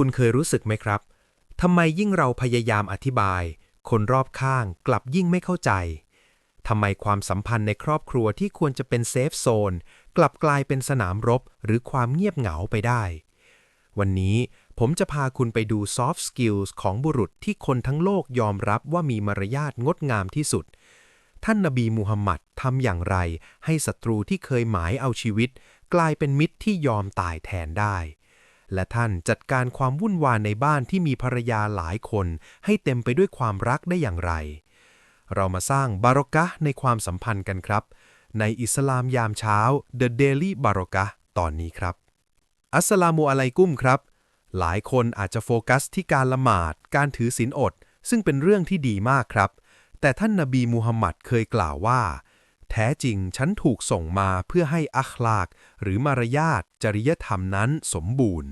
คุณเคยรู้สึกไหมครับ ทำไมยิ่งเราพยายามอธิบาย คนรอบข้างกลับยิ่งไม่เข้าใจ ทำไมความสัมพันธ์ในครอบครัวที่ควรจะเป็นเซฟโซน กลับกลายเป็นสนามรบ หรือความเงียบเหงาไปได้ วันนี้ผมจะพาคุณไปดู soft skills ของบุรุษที่คนทั้งโลกยอมรับว่ามีมารยาทงดงามที่สุด ท่านนบีมูฮัมหมัดทำอย่างไร ให้ศัตรูที่เคยหมายเอาชีวิต กลายเป็นมิตรที่ยอมตายแทนได้ และท่านจัดการความวุ่นวายในบ้านที่มีภรรยาหลายคน ให้เต็มไปด้วยความรักได้อย่างไร เรามาสร้างบารอกะในความสัมพันธ์กันครับ ในอิสลามยามเช้า The Daily บารอกะตอนนี้ครับ อัสลามุอะลัยกุมครับ หลายคนอาจจะโฟกัสที่การละหมาด การถือศีลอด ซึ่งเป็นเรื่องที่ดีมากครับ แต่ท่านนบีมูฮัมหมัดเคยกล่าวว่า แท้จริงฉันถูกส่งมาเพื่อให้อัคลาก หรือมารยาทจริยธรรมนั้นสมบูรณ์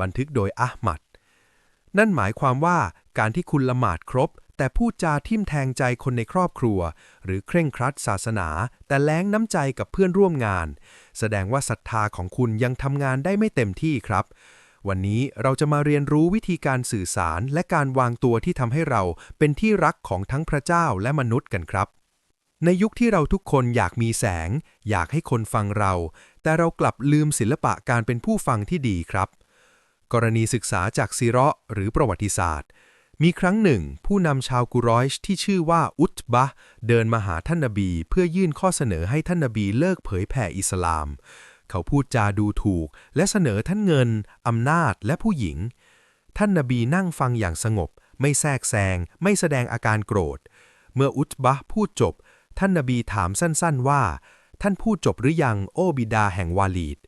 บันทึกโดยอะหมัด นั่นหมายความว่าการที่คุณละหมาดครบ แต่พูดจาทิ่มแทงใจคนในครอบครัว หรือเคร่งครัดศาสนา แต่แล้งน้ำใจกับเพื่อนร่วมงาน แสดงว่าศรัทธาของคุณยังทำงานได้ไม่เต็มที่ครับวันนี้เราจะมาเรียนรู้วิธีการสื่อสารและการวางตัวที่ทำให้เราเป็นที่รักของทั้งพระเจ้าและมนุษย์กันครับ ในยุคที่เราทุกคนอยากมีแสง อยากให้คนฟังเรา แต่เรากลับลืมศิลปะการเป็นผู้ฟังที่ดีครับ กรณีศึกษาจากซีเราะห์หรือประวัติศาสตร์ มีครั้งหนึ่ง ผู้นำชาวกุรอยชที่ชื่อว่าอุตบะเดินมาหาท่านนบี เพื่อยื่นข้อเสนอให้ท่านนบีเลิกเผยแผ่อิสลาม เขาพูดจาดูถูก และเสนอท่านเงินอำนาจและผู้หญิง ท่านนบีนั่งฟังอย่างสงบ ไม่แทรกแซง ไม่แสดงอาการโกรธ เมื่ออุตบะพูดจบ ท่านนบีถามสั้นๆว่า ท่านพูดจบหรือยังโอบิดาแห่งวาลีด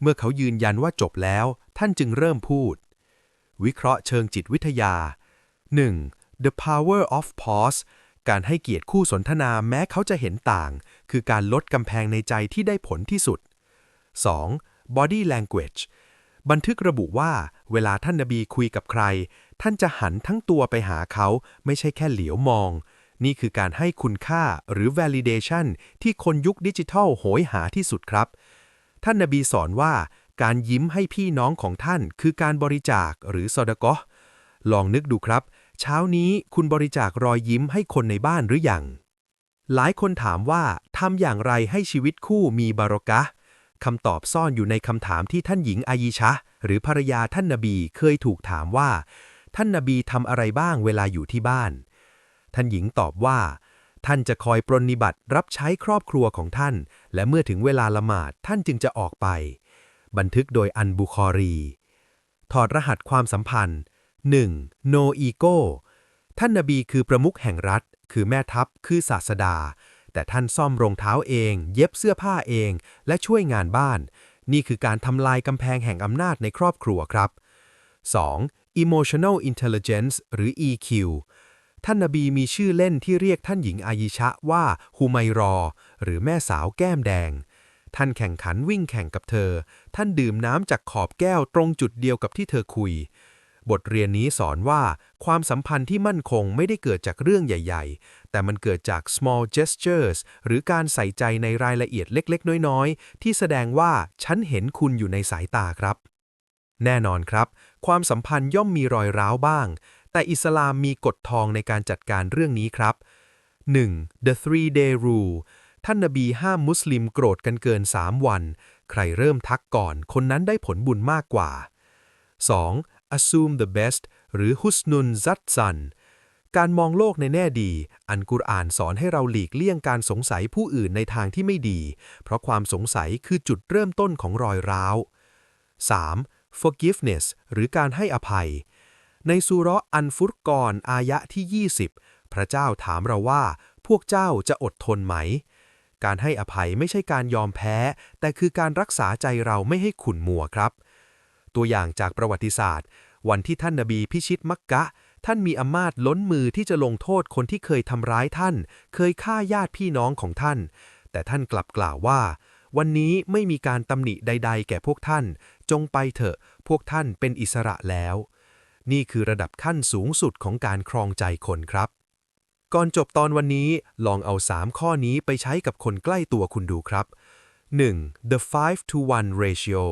เมื่อเขายืนยันว่าจบแล้ว ท่านจึงเริ่มพูด วิเคราะห์เชิงจิตวิทยา 1. The power of pause การให้เกียรติคู่สนทนาแม้เขาจะเห็นต่าง คือการลดกำแพงในใจที่ได้ผลที่สุด 2. body language บันทึกระบุว่า เวลาท่านนบีคุยกับใคร ท่านจะหันทั้งตัวไปหาเขา ไม่ใช่แค่เหลียวมอง นี่คือการให้คุณค่าหรือ validation ที่คนยุคดิจิทัลโหยหาที่สุดครับ ท่านนบีสอนว่าการยิ้มให้พี่น้องของท่าน คือการบริจาคหรือซอดกอลองนึกดูครับ เช้านี้คุณบริจาครอยยิ้มให้คนในบ้านหรือยัง หลายคนถามว่าทำอย่างไรให้ชีวิตคู่มีบารอกะคำตอบซ่อนอยู่ในคำถามที่ท่านหญิงอายิชะห์หรือภรรยาท่านนบีเคยถูกถามว่า ท่านนบีทำอะไรบ้างเวลาอยู่ที่บ้าน ท่านหญิงตอบว่า ท่านจะคอยปรนนิบัติรับใช้ครอบครัวของท่าน และเมื่อถึงเวลาละหมาดท่านจึงจะออกไป บันทึกโดยอันบุคอรี ถอดรหัสความสัมพันธ์ 1. No ego ท่านนบีคือประมุขแห่งรัฐ คือแม่ทัพ คือศาสดา แต่ท่านซ่อมรองเท้าเอง เย็บเสื้อผ้าเอง และช่วยงานบ้าน นี่คือการทำลายกำแพงแห่งอำนาจในครอบครัวครับ 2. emotional intelligence หรือ EQ ท่านนบีมีชื่อเล่นที่เรียกท่านหญิงอายิชะว่าฮูไมรอ หรือแม่สาวแก้มแดง ท่านแข่งขันวิ่งแข่งกับเธอ ท่านดื่มน้ำจากขอบแก้วตรงจุดเดียวกับที่เธอคุย บทเรียนนี้สอนว่าความสัมพันธ์ที่มั่นคงไม่ได้เกิดจากเรื่องใหญ่ ๆ แต่มันเกิดจาก small gestures หรือการใส่ใจในรายละเอียดเล็ก ๆ น้อย ๆ ที่แสดงว่าฉันเห็นคุณอยู่ในสายตาครับแน่นอนครับ ความสัมพันธ์ย่อมมีรอยร้าวบ้าง แต่อิสลามมีกฎทองในการจัดการเรื่องนี้ครับ 1. The three day rule ท่านนบีห้ามมุสลิมโกรธกันเกิน 3 วัน ใครเริ่มทักก่อน คนนั้นได้ผลบุญมากกว่า 2. assume the best หรือ husnun zat san การมองโลกในแน่ดี อันกุรอานสอนให้เราหลีกเลี่ยงการสงสัยผู้อื่นในทางที่ไม่ดี เพราะความสงสัยคือจุดเริ่มต้นของรอยร้าว 3. forgiveness หรือการให้อภัย ในซูเรอันฟุรกอนอายะที่ 20 พระเจ้าถามเราว่า พวกเจ้าจะอดทนไหม การให้อภัยไม่ใช่การยอมแพ้ แต่คือการรักษาใจเราไม่ให้ขุ่นมัวครับ ตัวอย่างจากประวัติศาสตร์ วันที่ท่านนบีพิชิตมักกะ ท่านมีอำนาจล้นมือที่จะลงโทษคนที่เคยทำร้ายท่าน เคยฆ่าญาติพี่น้องของท่าน แต่ท่านกลับกล่าวว่าวันนี้ไม่มีการตำหนิใด ๆ แก่พวกท่าน จงไปเถอะ พวกท่านเป็นอิสระแล้ว นี่คือระดับขั้นสูงสุดของการครองใจคนครับ ก่อนจบตอนวันนี้ลองเอา 3 ข้อนี้ไปใช้กับคนใกล้ตัวคุณดูครับ 1. the 5 to 1 ratio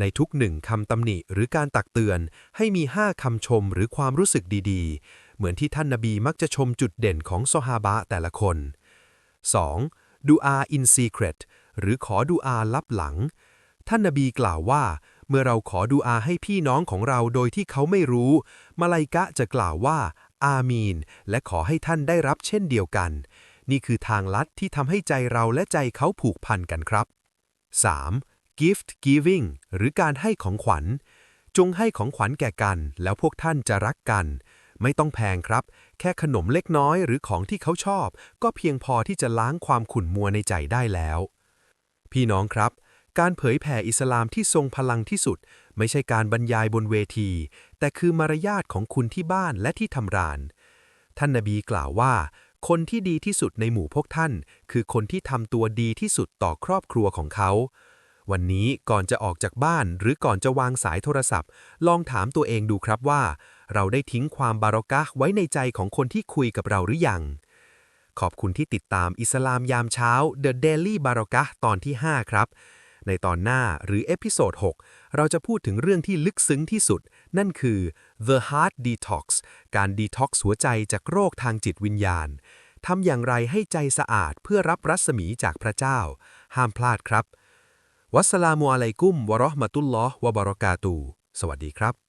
ในทุกหนึ่งคำตำหนิหรือการตักเตือน ให้มีห้าคำชมหรือความรู้สึกดีๆ เหมือนที่ท่านนบีมักจะชมจุดเด่นของซอฮาบะแต่ละคน 2. ดูอา in secret หรือขอดูอาลับหลัง ท่านนบีกล่าวว่า เมื่อเราขอดูอาให้พี่น้องของเราโดยที่เขาไม่รู้ มาลายกะจะกล่าวว่า อามีน และขอให้ท่านได้รับเช่นเดียวกัน นี่คือทางลัดที่ทำให้ใจเราและใจเขาผูกพันกันครับ 3. gift giving หรือการให้ของขวัญ จงให้ของขวัญแก่กัน แล้วพวกท่านจะรักกัน ไม่ต้องแพงครับ แค่ขนมเล็กน้อยหรือของที่เขาชอบ ก็เพียงพอที่จะล้างความขุ่นมัวในใจได้แล้ว พี่น้องครับ การเผยแผ่อิสลามที่ทรงพลังที่สุด ไม่ใช่การบรรยายบนเวที แต่คือมารยาทของคุณที่บ้านและที่ทำราน ท่านนบีกล่าวว่า คนที่ดีที่สุดในหมู่พวกท่าน คือคนที่ทำตัวดีที่สุดต่อครอบครัวของเขา วันนี้ก่อนจะออกจากบ้านหรือก่อนจะวางสายโทรศัพท์ ลองถามตัวเองดูครับว่า เราได้ทิ้งความบารอกะไว้ในใจของคนที่คุยกับเราหรือยังขอบคุณที่ติดตามอิสลามยามเช้า The Daily b a r o k a h ตอนที่ 5 ครับ ในตอนหน้าหรือเอพิโซด6 เราจะพูดถึงเรื่องที่ลึกซึ้งที่สุด นั่นคือ The Heart Detox การดีท็อกซ์หัวใจจากโรคทางจิตวิญญาณทำอย่างไรให้ใจสะอาดเพื่อรับรัศมีจากพระเจ้า ห้ามพลาดครับ วัสลามุอะลัยกุม วะราะห์มะตุลลอฮ์วะบารอกาตู สวัสดีครับ